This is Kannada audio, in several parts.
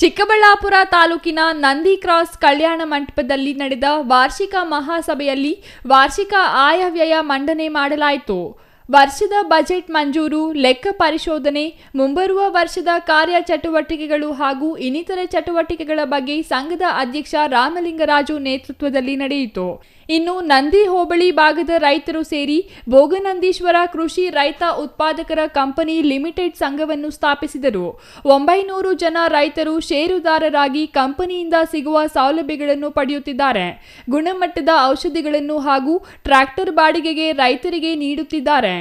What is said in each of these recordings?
ಚಿಕ್ಕಬಳ್ಳಾಪುರ ತಾಲೂಕಿನ ನಂದಿ ಕ್ರಾಸ್ ಕಲ್ಯಾಣ ಮಂಟಪದಲ್ಲಿ ನಡೆದ ವಾರ್ಷಿಕ ಮಹಾಸಭೆಯಲ್ಲಿ ವಾರ್ಷಿಕ ಆಯವ್ಯಯ ಮಂಡನೆ ಮಾಡಲಾಯಿತು. ವರ್ಷದ ಬಜೆಟ್ ಮಂಜೂರು, ಲೆಕ್ಕ ಪರಿಶೋಧನೆ, ಮುಂಬರುವ ವರ್ಷದ ಕಾರ್ಯ ಚಟುವಟಿಕೆಗಳು ಹಾಗೂ ಇನ್ನಿತರೆ ಚಟುವಟಿಕೆಗಳ ಬಗ್ಗೆ ಸಂಘದ ಅಧ್ಯಕ್ಷ ರಾಮಲಿಂಗರಾಜು ನೇತೃತ್ವದಲ್ಲಿ ನಡೆಯಿತು. ಇನ್ನು ನಂದಿ ಹೋಬಳಿ ಭಾಗದ ರೈತರು ಸೇರಿ ಭೋಗನಂದೀಶ್ವರ ಕೃಷಿ ರೈತ ಉತ್ಪಾದಕರ ಕಂಪನಿ ಲಿಮಿಟೆಡ್ ಸಂಘವನ್ನು ಸ್ಥಾಪಿಸಿದರು. ಒಂಬೈನೂರು ಜನ ರೈತರು ಷೇರುದಾರರಾಗಿ ಕಂಪನಿಯಿಂದ ಸಿಗುವ ಸೌಲಭ್ಯಗಳನ್ನು ಪಡೆಯುತ್ತಿದ್ದಾರೆ. ಗುಣಮಟ್ಟದ ಔಷಧಿಗಳನ್ನು ಹಾಗೂ ಟ್ರ್ಯಾಕ್ಟರ್ ಬಾಡಿಗೆಗೆ ರೈತರಿಗೆ ನೀಡುತ್ತಿದ್ದಾರೆ.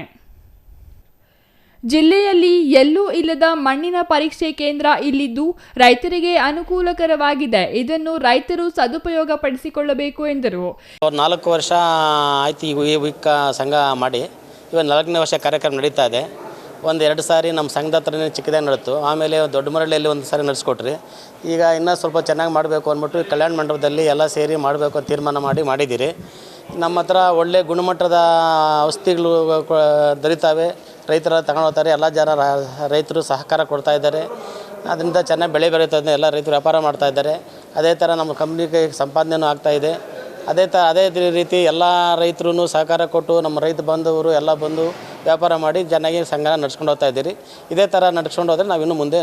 ಜಿಲ್ಲೆಯಲ್ಲಿ ಎಲ್ಲೂ ಇಲ್ಲದ ಮಣ್ಣಿನ ಪರೀಕ್ಷೆ ಕೇಂದ್ರ ಇಲ್ಲಿದ್ದು ರೈತರಿಗೆ ಅನುಕೂಲಕರವಾಗಿದೆ. ಇದನ್ನು ರೈತರು ಸದುಪಯೋಗ ಪಡಿಸಿಕೊಳ್ಳಬೇಕು ಎಂದರು ನಾಲ್ಕು ವರ್ಷ ಆಯ್ತು ಈ ಸಂಘ ಮಾಡಿ. ಇವಾಗ ನಾಲ್ಕನೇ ವರ್ಷ ಕಾರ್ಯಕ್ರಮ ನಡೀತಾ ಇದೆ. ಒಂದು ಎರಡು ಸಾರಿ ನಮ್ಮ ಸಂಘದ ಹತ್ರನೇ ಚಿಕ್ಕದೇ ನಡೆತು. ಆಮೇಲೆ ದೊಡ್ಡ ಮರಳಿಯಲ್ಲಿ ಒಂದು ಸಾರಿ ನಡೆಸ್ಕೊಟ್ರಿ. ಈಗ ಇನ್ನೂ ಸ್ವಲ್ಪ ಚೆನ್ನಾಗಿ ಮಾಡಬೇಕು ಅಂದ್ಬಿಟ್ಟು ಕಲ್ಯಾಣ ಮಂಟಪದಲ್ಲಿ ಎಲ್ಲ ಸೇರಿ ಮಾಡಬೇಕು ಅಂತ ತೀರ್ಮಾನ ಮಾಡಿ ಮಾಡಿದ್ದೀರಿ. ನಮ್ಮ ಹತ್ರ ಒಳ್ಳೆ ಗುಣಮಟ್ಟದ ಔಷಧಿಗಳು ದೊರೀತಾವೆ. ರೈತರ ತಗೊಂಡೋಗ್ತಾರೆ ಎಲ್ಲ ಜನ ರೈತರು ಸಹಕಾರ ಕೊಡ್ತಾ ಇದ್ದಾರೆ. ಅದರಿಂದ ಚೆನ್ನಾಗಿ ಬೆಳೆ ಬೆಳೀತದೆ ಎಲ್ಲ ರೈತರು ವ್ಯಾಪಾರ ಮಾಡ್ತಾ ಇದ್ದಾರೆ. ಅದೇ ಥರ ನಮ್ಮ ಕಂಪ್ನಿಗೆ ಸಂಪಾದನೆಯೂ ಆಗ್ತಾ ಇದೆ. ಅದೇ ಥರ ಅದೇ ರೀತಿ ಎಲ್ಲ ರೈತರು ಸಹಕಾರ ಕೊಟ್ಟು ನಮ್ಮ ರೈತ ಬಂಧುವರು ಎಲ್ಲ ಬಂದು ವ್ಯಾಪಾರ ಮಾಡಿ ಚೆನ್ನಾಗಿ ಸಂಘನ ನಡ್ಸ್ಕೊಂಡು ಹೋಗ್ತಾ ಇದ್ದೀರಿ. ಇದೇ ಥರ ನಡ್ಸ್ಕೊಂಡು ಹೋದರೆ ನಾವು ಇನ್ನೂ ಮುಂದೆ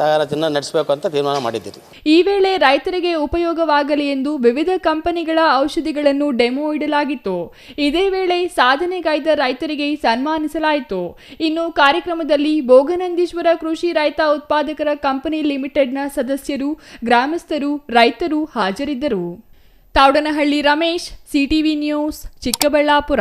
ನಡೆಸಬೇಕು ಅಂತ ತೀರ್ಮಾನ ಮಾಡಿದ್ದೀರಿ. ಈ ವೇಳೆ ರೈತರಿಗೆ ಉಪಯೋಗವಾಗಲಿ ಎಂದು ವಿವಿಧ ಕಂಪನಿಗಳ ಔಷಧಿಗಳನ್ನು ಡೆಮೋ ಇಡಲಾಗಿತ್ತು. ಇದೇ ವೇಳೆ ಸಾಧನೆಗೈದ ರೈತರಿಗೆ ಸನ್ಮಾನಿಸಲಾಯಿತು. ಇನ್ನು ಕಾರ್ಯಕ್ರಮದಲ್ಲಿ ಭೋಗನಂದೀಶ್ವರ ಕೃಷಿ ರೈತ ಉತ್ಪಾದಕರ ಕಂಪನಿ ಲಿಮಿಟೆಡ್ನ ಸದಸ್ಯರು, ಗ್ರಾಮಸ್ಥರು, ರೈತರು ಹಾಜರಿದ್ದರು. Tavadanahalli Ramesh, CTV news, Chikkaballapur.